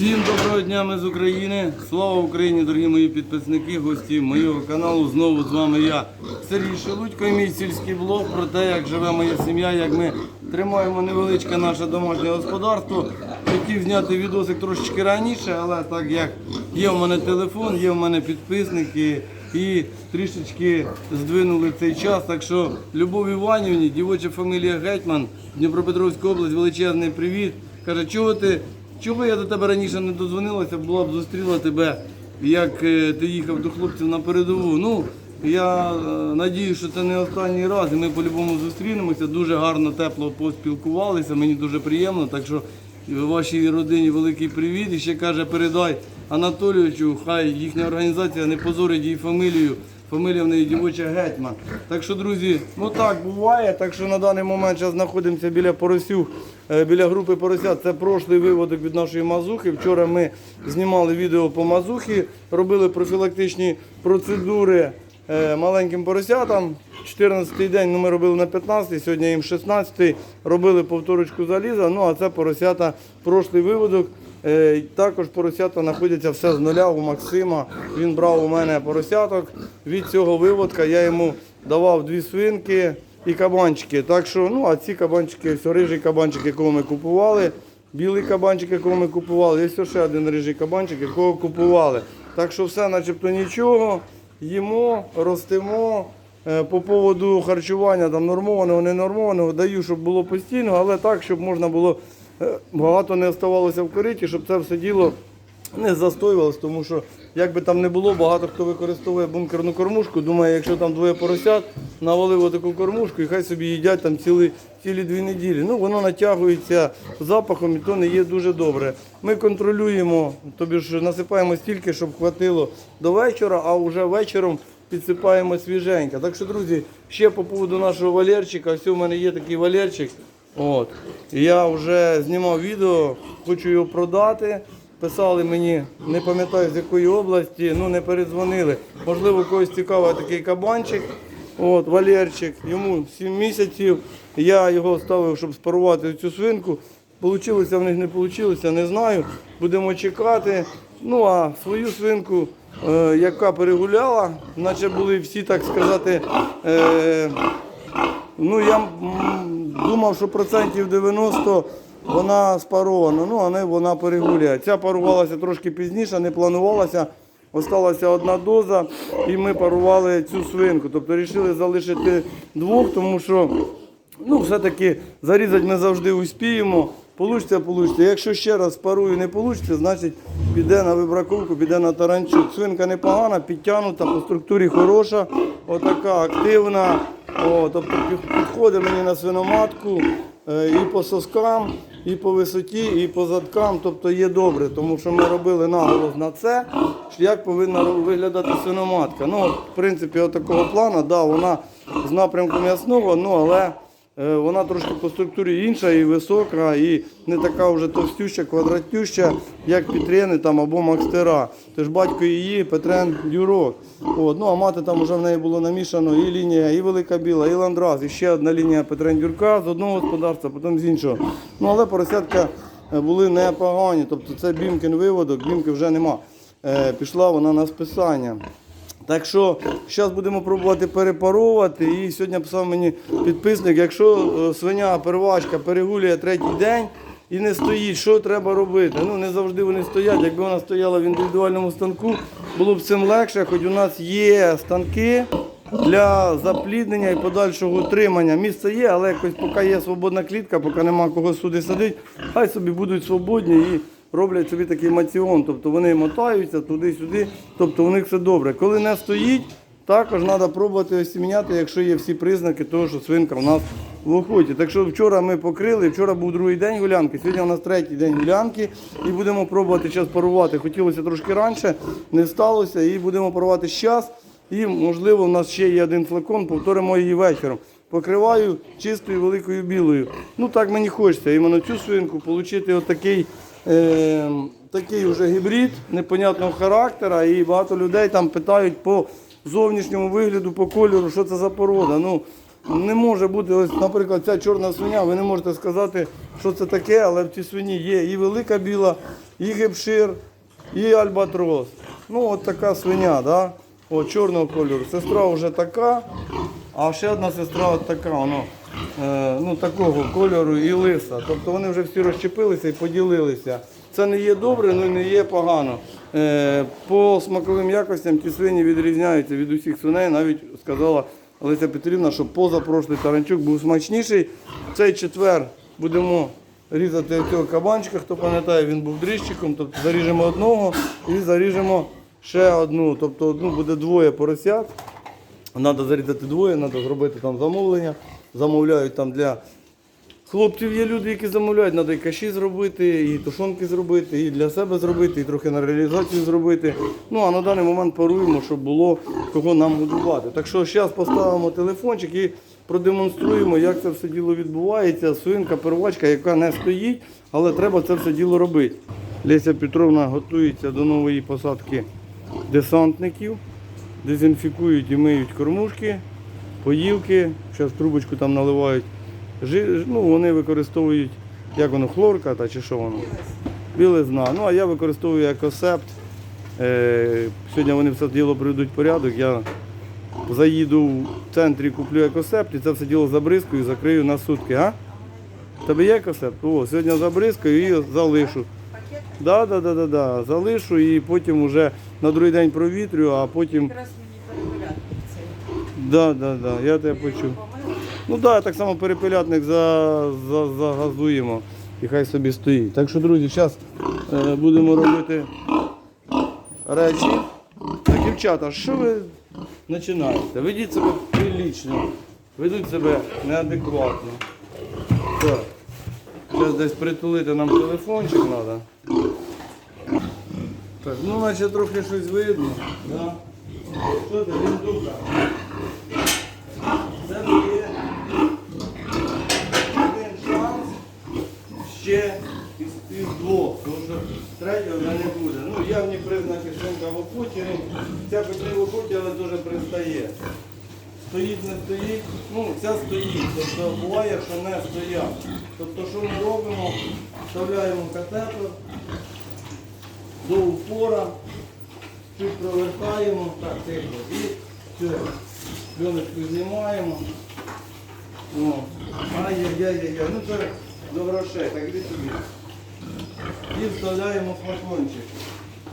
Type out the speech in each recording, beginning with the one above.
Всім доброго дня, ми з України. Слава Україні, дорогі мої підписники, гості моєго каналу. Знову з вами я, Сергій Шелудько, і мій сільський блог про те, як живе моя сім'я, як ми тримаємо невеличке наше домашнє господарство. Хотів зняти відосик трошечки раніше, але так як є в мене телефон, є в мене підписники і трішечки здвинули цей час. Так що Любов Іванівні, дівоча фамілія Гетьман, Дніпропетровська область, величезний привіт. Каже, чого ти? Чого я до тебе раніше не додзвонилася, була б зустріла тебе, як е, ти їхав до хлопців на передову. Ну, я е, надію, що це не останній раз, і ми по-любому зустрінемося. Дуже гарно, тепло поспілкувалися, мені дуже приємно. Так що вашій родині великий привіт. І ще каже, передай Анатолійовичу, хай їхня організація не позорить її фамілію. Фамілія в неї дівоча гетьман. Так що, друзі, ну так буває. Так що на даний момент зараз знаходимося біля поросів, е, біля групи поросят. Це прошлий виводок від нашої мазухи. Вчора ми знімали відео по мазухі, робили профілактичні процедури е, маленьким поросятам. 14-й день ну, ми робили на 15-й, сьогодні їм 16-й, робили повторочку заліза. Ну а це поросята, прошлий виводок. Е, Також поросята знаходяться все з нуля у Максима. Він брав у мене поросяток. Від цього виводка я йому давав дві свинки і кабанчики. Так що, ну а ці кабанчики, все рижий кабанчик, якого ми купували. Білий кабанчик, якого ми купували, є ще один рижий кабанчик, якого купували. Так що все начебто нічого. Їмо, ростимо. Е, По поводу харчування там нормованого, ненормованого, даю, щоб було постійно, але так, щоб можна було е, багато не оставалося в кориті, щоб це все діло не застоювалось, тому що як би там не було, багато хто використовує бункерну кормушку. Думає, якщо там двоє поросят, навалив таку кормушку і хай собі їдять там цілі, цілі дві неділі. Ну воно натягується запахом і то не є дуже добре. Ми контролюємо, тобі ж насипаємо стільки, щоб хватило до вечора, а вже вечором підсипаємо свіженько. Так що, друзі, ще по поводу нашого валерчика, ось у мене є такий валерчик. От. Я вже знімав відео, хочу його продати. Писали мені, не пам'ятаю з якої області, ну не передзвонили. Можливо, когось цікавий такий кабанчик. От, Валерчик, йому 7 місяців. Я його ставив, щоб спарувати цю свинку. Получилося в них не вийшло, не знаю. Будемо чекати. Ну а свою свинку, е, яка перегуляла, наче були всі, так сказати, е, Ну, я думав, що процентів 90 вона спарована, ну, а не вона перегуляє. Ця парувалася трошки пізніше, не планувалася. Осталася одна доза, і ми парували цю свинку. Тобто вирішили залишити двох, тому що ну, все-таки зарізати ми завжди успіємо. Получиться, получиться. Якщо ще раз парую не вийде, значить піде на вибраковку, піде на таранчук. Свинка непогана, підтягнута, по структурі хороша, отака активна. О, тобто підходить мені на свиноматку е, і по соскам, і по висоті, і по задкам. Тобто є добре, тому що ми робили наголос на це, як повинна виглядати свиноматка. Ну, в принципі, от такого плану, да, вона з напрямку м'ясного, ну але. Е, Вона трошки по структурі інша і висока, і не така вже товстюща, квадратюща, як Петрени там або Макстера. Тож батько її Петрен Дюрок. От, ну а мати там вже в неї було намішано і лінія, і велика біла, і ландраз, і ще одна лінія Петрен Дюрка з одного господарства, потім з іншого. Ну але поросятка е, були непогані. Тобто це бімкин виводок, бімки вже нема. Е, пішла вона на списання. Так що зараз будемо пробувати перепаровувати. І сьогодні писав мені підписник, якщо е, свиня первачка перегулює третій день і не стоїть, що треба робити? Ну не завжди вони стоять. Якби вона стояла в індивідуальному станку, було б цим легше, хоч у нас є станки. Для запліднення і подальшого утримання. Місце є, але якось поки є свободна клітка, поки нема кого сюди садити, хай собі будуть свободні і роблять собі такий маціон. Тобто вони мотаються туди-сюди, тобто у них все добре. Коли не стоїть, також треба пробувати осіміняти, якщо є всі признаки того, що свинка у нас в охоті. Так що вчора ми покрили, вчора був другий день гулянки, сьогодні у нас третій день гулянки і будемо пробувати зараз парувати. Хотілося трошки раніше, не сталося, і будемо парувати зараз. І, можливо, у нас ще є один флакон, повторимо її вечором. Покриваю чистою великою білою. Ну так мені хочеться іменно цю свинку отримати отакий е, такий вже гібрид непонятного характера. І багато людей там питають по зовнішньому вигляду, по кольору, що це за порода. Ну, не може бути, ось, наприклад, ця чорна свиня, ви не можете сказати, що це таке, але в цій свині є і велика біла, і гепшир, і альбатрос. Ну, от така свиня, да? От, чорного кольору. Сестра вже така, а ще одна сестра от така, воно, ну, такого кольору і лиса. Тобто вони вже всі розчепилися і поділилися. Це не є добре, ну і не є погано. Е, по смаковим якостям ті свині відрізняються від усіх свиней. Навіть сказала Олеся Петрівна, що позапрошлий таранчук був смачніший. Цей четвер будемо різати цього кабанчика. Хто пам'ятає, він був дріжчиком, тобто заріжемо одного і заріжемо ще одну. Тобто одну буде двоє поросят. Треба зарізати двоє, треба зробити там замовлення. Замовляють там для хлопців є люди, які замовляють, треба і каші зробити, і тушонки зробити, і для себе зробити, і трохи на реалізацію зробити. Ну а на даний момент паруємо, щоб було кого нам годувати. Так що зараз поставимо телефончик і продемонструємо, як це все діло відбувається. Свинка, первачка, яка не стоїть, але треба це все діло робити. Леся Петровна готується до нової посадки десантників дезінфікують і миють кормушки, поїлки, зараз трубочку там наливають. Жи- ну, вони використовують, як воно, хлорка та чи що воно? Білизна. Ну, а я використовую екосепт. Е, сьогодні вони все діло приведуть в порядок. Я заїду в центрі, куплю екосепт і це все діло забризкаю і закрию на сутки. А? Тебе є екосепт? О, сьогодні забризкаю і залишу. Да, да, да, да, да. Залишу і потім вже на другий день провітрю, а потім. Да, да, да, я тебе почув. Ну так, да, так само за, загазуємо і хай собі стоїть. Так що, друзі, зараз е, будемо робити речі. Так, дівчата, що ви починаєте? Ведіть себе прилічно, ведуть себе неадекватно. Так. Зараз десь притулити нам телефончик треба. Так, ну наче трохи щось видно. Да? Що ти, Ліндука? Це є один шанс ще із, із двох, тому що третього вже не буде. Ну, явні признаки шинка в окуті, ну, ця хоч не в окуті, але дуже пристає. Стоїть, не стоїть, ну ця стоїть, тобто буває, що не стоять. Тобто що ми робимо? Вставляємо катетер до упора, чуть провертаємо, так, тихо, і все. Пленочку знімаємо. О. Ай-яй-яй-яй-яй. Ну це до грошей, так іди собі. І вставляємо флакончик.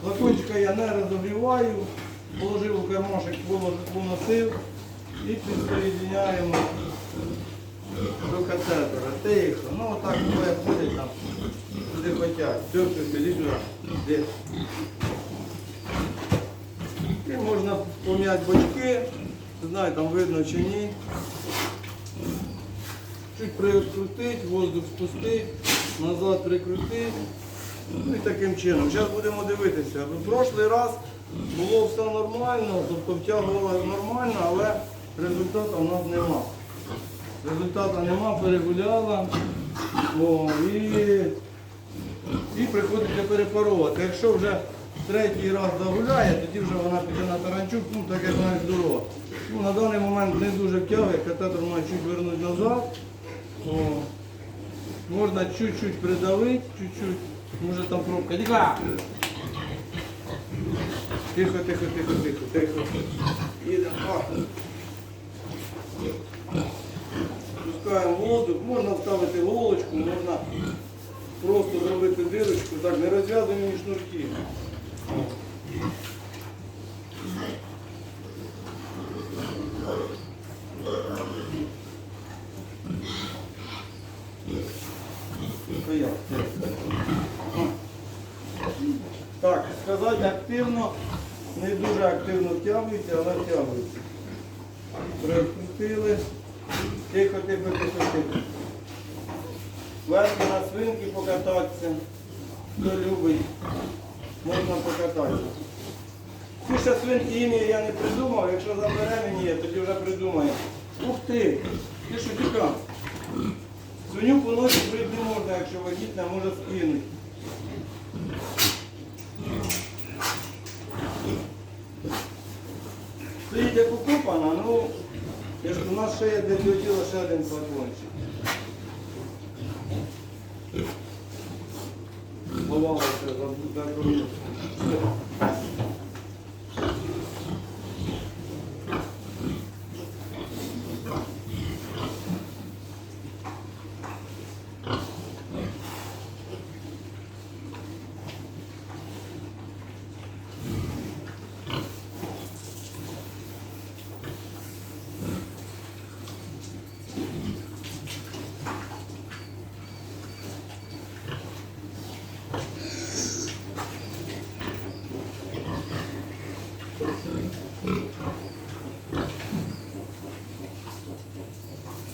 Флакончика я не розогріваю, положив у кармашек, поносив і підсоєдняємо до катетера. Тихо. Ну отак ходять там, туди хотять. Все, все, іди І можна пом'яти бочки, не знаю, там видно чи ні. Чуть прикрутить, воздух спустить, назад прикрутить. Ну і таким чином. Зараз будемо дивитися. В прошлий раз було все нормально, тобто втягувало нормально, але результату в нас нема. Результату нема, перегуляла. О, і і приходиться перепарувати. Якщо вже третій раз загуляє, тоді вже вона піде на таранчук, ну так як навіть здорова. Ну, на даний момент не дуже втягує, катетер має чуть вернути назад. О, можна чуть-чуть придавити, чуть-чуть. Може там пробка. Діка! Тихо, тихо, тихо, тихо, тихо. Їдемо. Пускаємо воду, можна вставити голочку, можна просто зробити дирочку, так, не розв'язані шнурки. То я. Так, сказати активно, не дуже активно втягується, але. Прикрутили. Тихо, тихо, тихо. Верхи на свинки покататися. Хто любить, можна покататися. Ще свинки ім'я я не придумав, якщо забеременіє, тоді вже придумає. Ух ти! Ти що тікав? Свиню по ночі не можна, якщо вагітна, може скинути. Стоїть як укопана, ну у нас ще є для тіла ще один флакончик. За декою.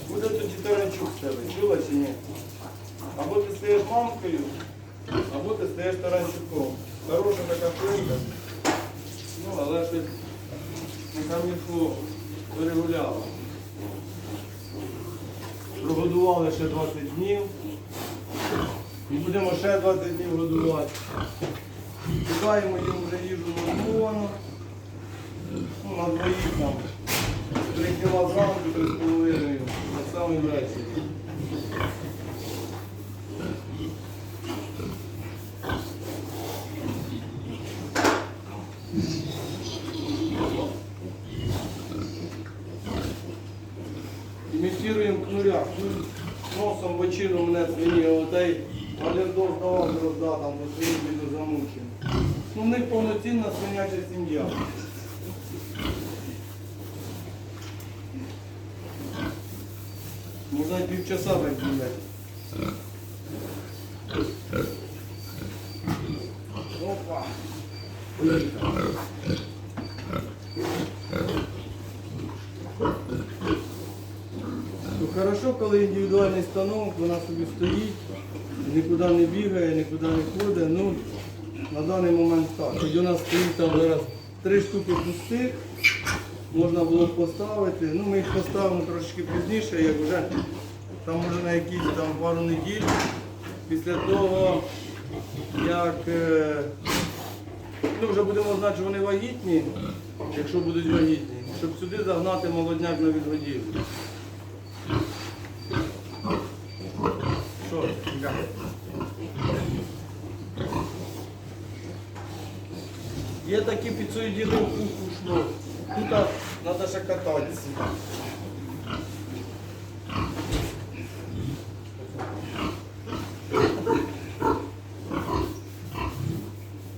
Буде тоді таранчук в тебе, чула чи ні? Або ти стаєш мамкою, або ти стаєш таранчуком. Хороша така пилка. Ну, але ти на кам'яку перегуляла. Прогодували ще 20 днів. І будемо ще 20 днів годувати. Чекаємо, їм вже їжу нормовано. Ну, на двоїх там. Три кіла зранку, три з половиною, на самий вечір. Кнуря. Кнур Носом в очину мене свині, отей Валердор давав розда там до своїх до замучень. Ну, в них повноцінна свиняча сім'я. Можна півчаса так гуляти. Опа. Поїхали. Ну, коли індивідуальний станок, вона собі стоїть, нікуди не бігає, нікуди не ходить. Ну, на даний момент так. Тоді у нас стоїть там зараз три штуки пустих, можна було поставити. Ну, ми їх поставимо трошки пізніше, як вже там може на якісь там пару неділь. Після того, як е, ну, вже будемо знати, що вони вагітні, якщо будуть вагітні, щоб сюди загнати молодняк на відгодівлю. Що? Є такі під свою дідову шло. Тут треба ще кататися.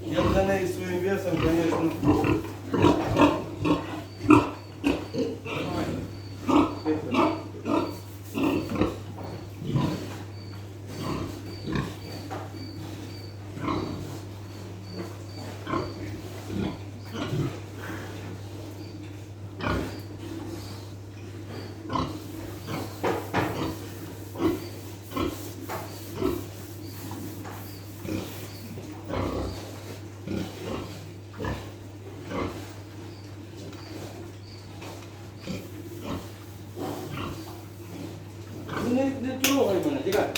Я для неї своїм весом, звісно. Ну, Не, не трогай мене, тікай.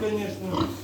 Такий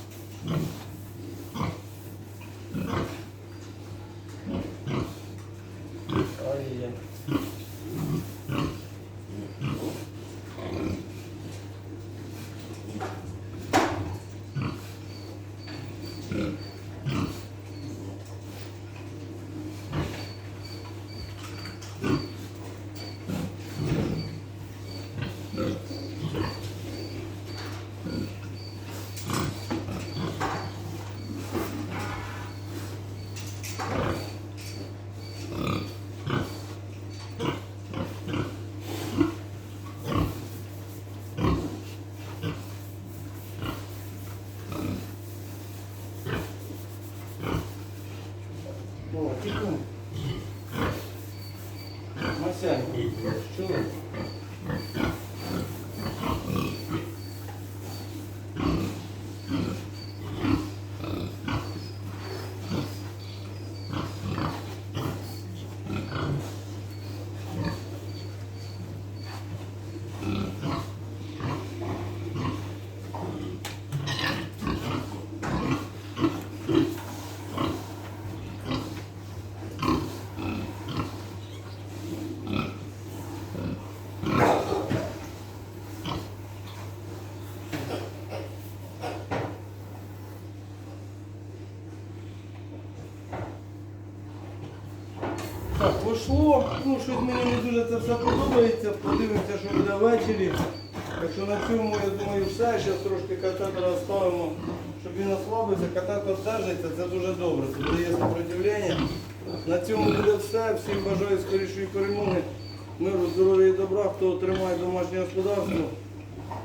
Так, пошло. Ну, щось мені не дуже це все подобається. Подивимося, що буде ввечері. Так що на цьому, я думаю, все. Зараз трошки катетера ставимо, щоб він ослабився. Катетер держиться, це дуже добре. Це дає сопротивлення. На цьому буде все. Всім бажаю скорішої перемоги. Миру, здоров'я і добра, хто тримає домашнє господарство.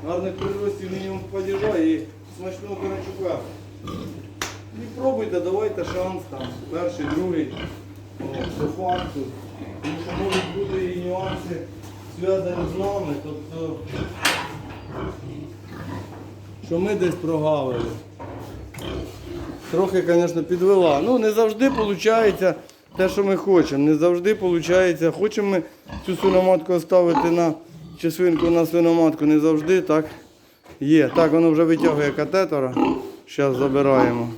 Гарних приростів мінімум падіжа і смачного карачука. І пробуйте, давайте шанс там. Перший, другий. По факту. Тому що можуть бути і нюанси зв'язані з нами. Тобто, що ми десь прогавили. Трохи, звісно, підвела. Ну, не завжди виходить те, що ми хочемо. Не завжди виходить. Хочемо ми цю свиноматку оставити на чи свинку на свиноматку, не завжди так є. Так, воно вже витягує катетера. Зараз забираємо.